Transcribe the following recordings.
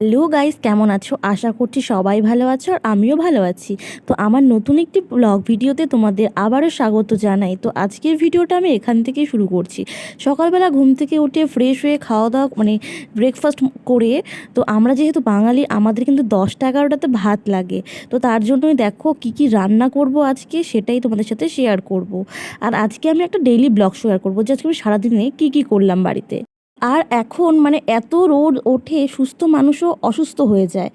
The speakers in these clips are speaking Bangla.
হ্যালো গাইস, কেমন আছো? আশা করছি সবাই ভালো আছো আর আমিও ভালো আছি। তো আমার নতুন একটি ব্লগ ভিডিওতে তোমাদের আবারও স্বাগত জানাই। তো আজকের ভিডিওটা আমি এখান থেকেই শুরু করছি। সকালবেলা ঘুম থেকে উঠে ফ্রেশ হয়ে খাওয়া দাওয়া মানে ব্রেকফাস্ট করে, তো আমরা যেহেতু বাঙালি, আমাদের কিন্তু দশটা এগারোটাতে ভাত লাগে। তো তার জন্যই দেখো কি কি রান্না করব আজকে, সেটাই তোমাদের সাথে শেয়ার করব। আর আজকে আমি একটা ডেইলি ব্লগ শেয়ার করব, যে আজকে আমি সারাদিনে কী কী করলাম বাড়িতে। আর এখন মানে এত রোদ ওঠে সুস্থ মানুষও অসুস্থ হয়ে যায়।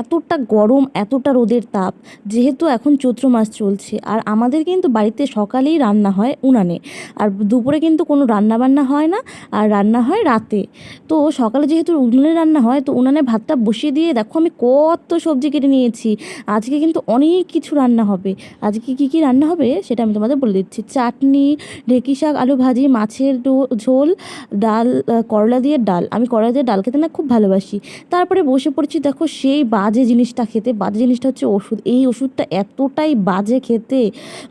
এতটা গরম, এতটা রোদের তাপ, যেহেতু এখন চৈত্র মাস চলছে। আর আমাদের কিন্তু বাড়িতে সকালেই রান্না হয় উনানে। আর দুপুরে কিন্তু কোনো রান্না বান্না হয় না, আর রান্না হয় রাতে। তো সকালে যেহেতু উনুনে রান্না হয়, তো উনানে ভাতটা বসিয়ে দিয়ে, দেখো আমি কত সবজি কেটে নিয়েছি। আজকে কিন্তু অনেক কিছু রান্না হবে। আজকে কী কী রান্না হবে সেটা আমি তোমাদের বলে দিচ্ছি। চাটনি, ঢেঁকি শাক, আলু ভাজি, মাছের ঝোল, ডাল করলা দিয়ে ডাল। আমি করলা দিয়ে ডাল খেতে না খুব ভালোবাসি। তারপরে বসে পড়েছি, দেখো সেই বাজে জিনিসটা খেতে। বাজে জিনিসটা হচ্ছে ওষুধ। এই ওষুধটা এতটাই বাজে খেতে।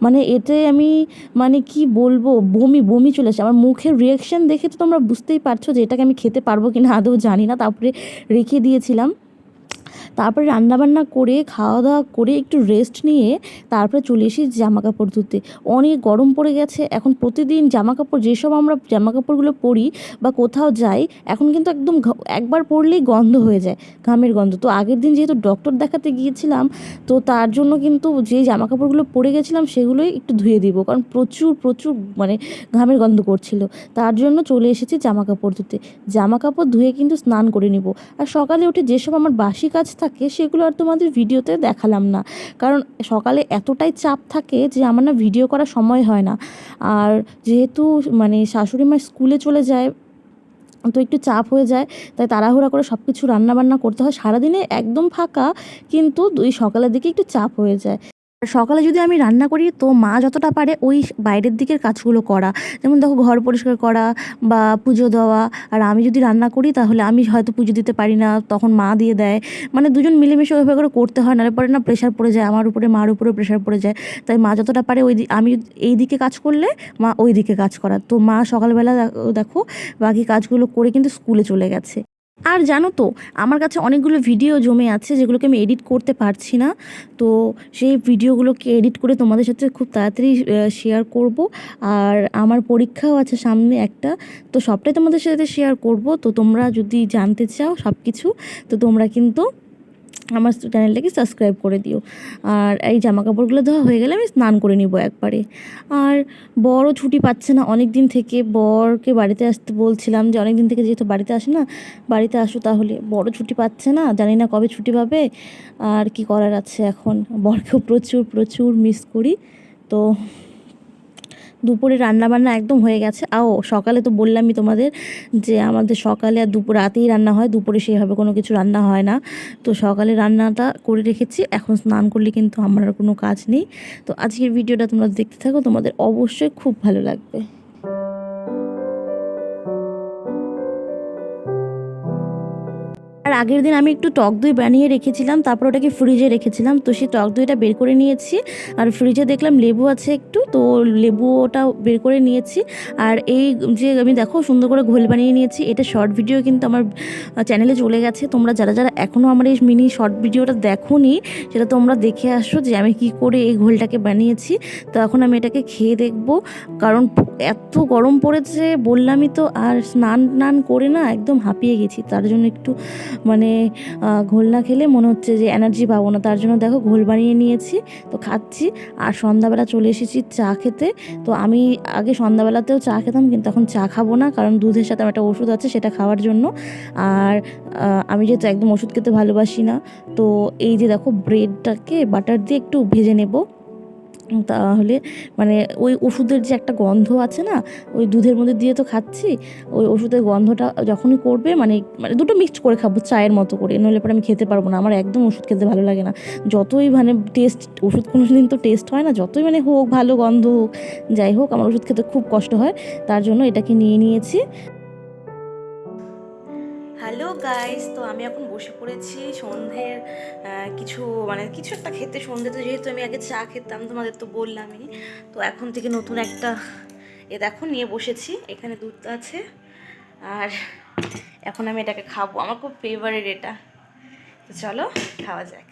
মানে এতে আমি মানে কি বলব, বমি বমি চলে আসে। আমার মুখের রিয়াকশান দেখে তো তোমরা বুঝতেই পারছ যে এটাকে আমি খেতে পারব কি না আদৌ জানি না। তারপরে রেখে দিয়েছিলাম। তারপরে রান্নাবান্না করে খাওয়া দাওয়া করে একটু রেস্ট নিয়ে তারপরে চলে এসি জামা কাপড় ধুতে। অনেক গরম পড়ে গেছে। এখন প্রতিদিন জামা কাপড় যেসব আমরা জামা কাপড়গুলো পরি বা কোথাও যাই, এখন কিন্তু একদম একবার পরলেই গন্ধ হয়ে যায়, ঘামের গন্ধ। তো আগের দিন যেহেতু ডক্টর দেখাতে গিয়েছিলাম, তো তার জন্য কিন্তু যে জামা কাপড়গুলো পরে গেছিলাম সেগুলোই একটু ধুয়ে দিব, কারণ প্রচুর প্রচুর মানে ঘামের গন্ধ করছিল। তার জন্য চলে এসেছি জামা কাপড় ধুতে। জামা কাপড় ধুয়ে কিন্তু স্নান করে নিব। আর সকালে উঠে যেসব আমার বাসি কাজ থাকে সেগুলো আর তোমাদের ভিডিওতে দেখালাম না। কারণ সকালে এতটাই চাপ থাকে যে আমার না ভিডিও করার সময় হয় না। আর যেহেতু মানে শাশুড়ি মা স্কুলে চলে যায়, তো একটু চাপ হয়ে যায়, তাই তাড়াহুড়া করে সব কিছু রান্নাবান্না করতে হয়। সারাদিনে একদম ফাঁকা, কিন্তু দুই সকালের দিকে একটু চাপ হয়ে যায়। সকালে যদি আমি রান্না করি, তো মা যতটা পারে ওই বাইরের দিকের কাজগুলো করা। যেমন দেখো ঘর পরিষ্কার করা বা পুজো দেওয়া। আর আমি যদি রান্না করি, তাহলে আমি হয়তো পুজো দিতে পারি না, তখন মা দিয়ে দেয়। মানে দুজন মিলেমিশে ওইভাবে করে করতে হয়, নাহলে পরে না প্রেশার পড়ে যায়, আমার উপরে, মার উপরে প্রেশার পড়ে যায়। তাই মা যতটা পারে ওই আমি এই দিকে কাজ করলে মা ওই দিকে কাজ করা। তো মা সকালবেলা দেখো বাকি কাজগুলো করে কিন্তু স্কুলে চলে গেছে। আর জানো তো, আমার কাছে অনেকগুলো ভিডিও জমে আছে যেগুলোকে আমি এডিট করতে পারছি না। তো সেই ভিডিওগুলোকে এডিট করে তোমাদের সাথে খুব তাড়াতাড়ি শেয়ার করব। আর আমার পরীক্ষাও আছে সামনে একটা, তো সবটাই তোমাদের সাথে শেয়ার করব। তো তোমরা যদি জানতে চাও সব কিছু তো তোমরা কিন্তু আমার চ্যানেলটাকে সাবস্ক্রাইব করে দিও। আর এই জামা কাপড়গুলো ধোয়া হয়ে গেলে আমি স্নান করে নিব একবারে। আর বড় ছুটি পাচ্ছে না অনেক দিন থেকে। বরকে বাড়িতে আসতে বলছিলাম যে অনেক দিন থেকে যেহেতু বাড়িতে আসে না, বাড়িতে আসো তাহলে। বড় ছুটি পাচ্ছে না, জানি না কবে ছুটি পাবে। আর কি করার আছে এখন? বরকেও প্রচুর প্রচুর মিস করি। তো দুপুরে রান্নাবান্না একদম হয়ে গেছে। আও, সকালে তো বললামই তোমাদের যে আমাদের সকালে আর দুপুর, রাতেই রান্না হয়, দুপুরে সেভাবে কোনো কিছু রান্না হয় না। তো সকালে রান্নাটা করে রেখেছি, এখন স্নান করলে কিন্তু আমার আর কোনো কাজ নেই। তো আজকের ভিডিওটা তোমরা দেখতে থাকো, তোমাদের অবশ্যই খুব ভালো লাগবে। আর আগের দিন আমি একটু টক দই বানিয়ে রেখেছিলাম, তারপর ওটাকে ফ্রিজে রেখেছিলাম। তো সেই টক দইটা বের করে নিয়েছি, আর ফ্রিজে দেখলাম লেবু আছে একটু, তো লেবু ওটা বের করে নিয়েছি। আর এই যে আমি দেখো সুন্দর করে ঘোল বানিয়ে নিয়েছি, এটা শর্ট ভিডিও কিন্তু আমার চ্যানেলে চলে গেছে। তোমরা যারা যারা এখনও আমার এই মিনি শর্ট ভিডিওটা দেখোনি, সেটা তোমরা দেখে আসো যে আমি কি করে এই ঘোলটাকে বানিয়েছি। তো এখন আমি এটাকে খেয়ে দেখব, কারণ এত গরম পড়েছে বললামই তো, আর স্নান টান করে না একদম হাঁপিয়ে গেছি। তার জন্য একটু মানে ঘোল না খেলে মনে হচ্ছে যে এনার্জি পাবো না। তার জন্য দেখো ঘোল বানিয়ে নিয়েছি, তো খাচ্ছি। আর সন্ধ্যাবেলা চলে এসেছি চা খেতে। তো আমি আগে সন্ধ্যাবেলাতেও চা খেতাম, কিন্তু এখন চা খাব না, কারণ দুধের সাথে আমার একটা ওষুধ আছে সেটা খাওয়ার জন্য। আর আমি যেহেতু একদম ওষুধ খেতে ভালোবাসি না, তো এই যে দেখো ব্রেডটাকে বাটার দিয়ে একটু ভেজে নেব। তাহলে মানে ওই ওষুধের যে একটা গন্ধ আছে না, ওই দুধের মধ্যে দিয়ে তো খাচ্ছি, ওই ওষুধের গন্ধটা যখনই করবে মানে মানে দুটো মিক্সড করে খাব চায়ের মতো করে, নইলে পরে আমি খেতে পারব না, আমার একদম ওষুধ খেতে ভালো লাগে না। যতই মানে টেস্ট ওষুধ কোনো দিন তো টেস্ট হয় না, যতই মানে হোক, ভালো গন্ধ হোক, যাই হোক, আমার ওষুধ খেতে খুব কষ্ট হয়, তার জন্য এটাকে নিয়ে নিয়েছি। হ্যালো গাইস তো আমি এখন বসে পড়েছি সন্ধ্যের কিছু মানে কিছু একটা খেতে। সন্ধ্যে তো যেহেতু আমি আগে চা খেতাম, তোমাদের তো বললামই। তো এখন থেকে নতুন একটা এ দেখো, নিয়ে বসেছি। এখানে দুধ আছে। আর এখন আমি এটাকে খাব। আমার খুব ফেভারেট এটা। তো চলো, খাওয়া যাক।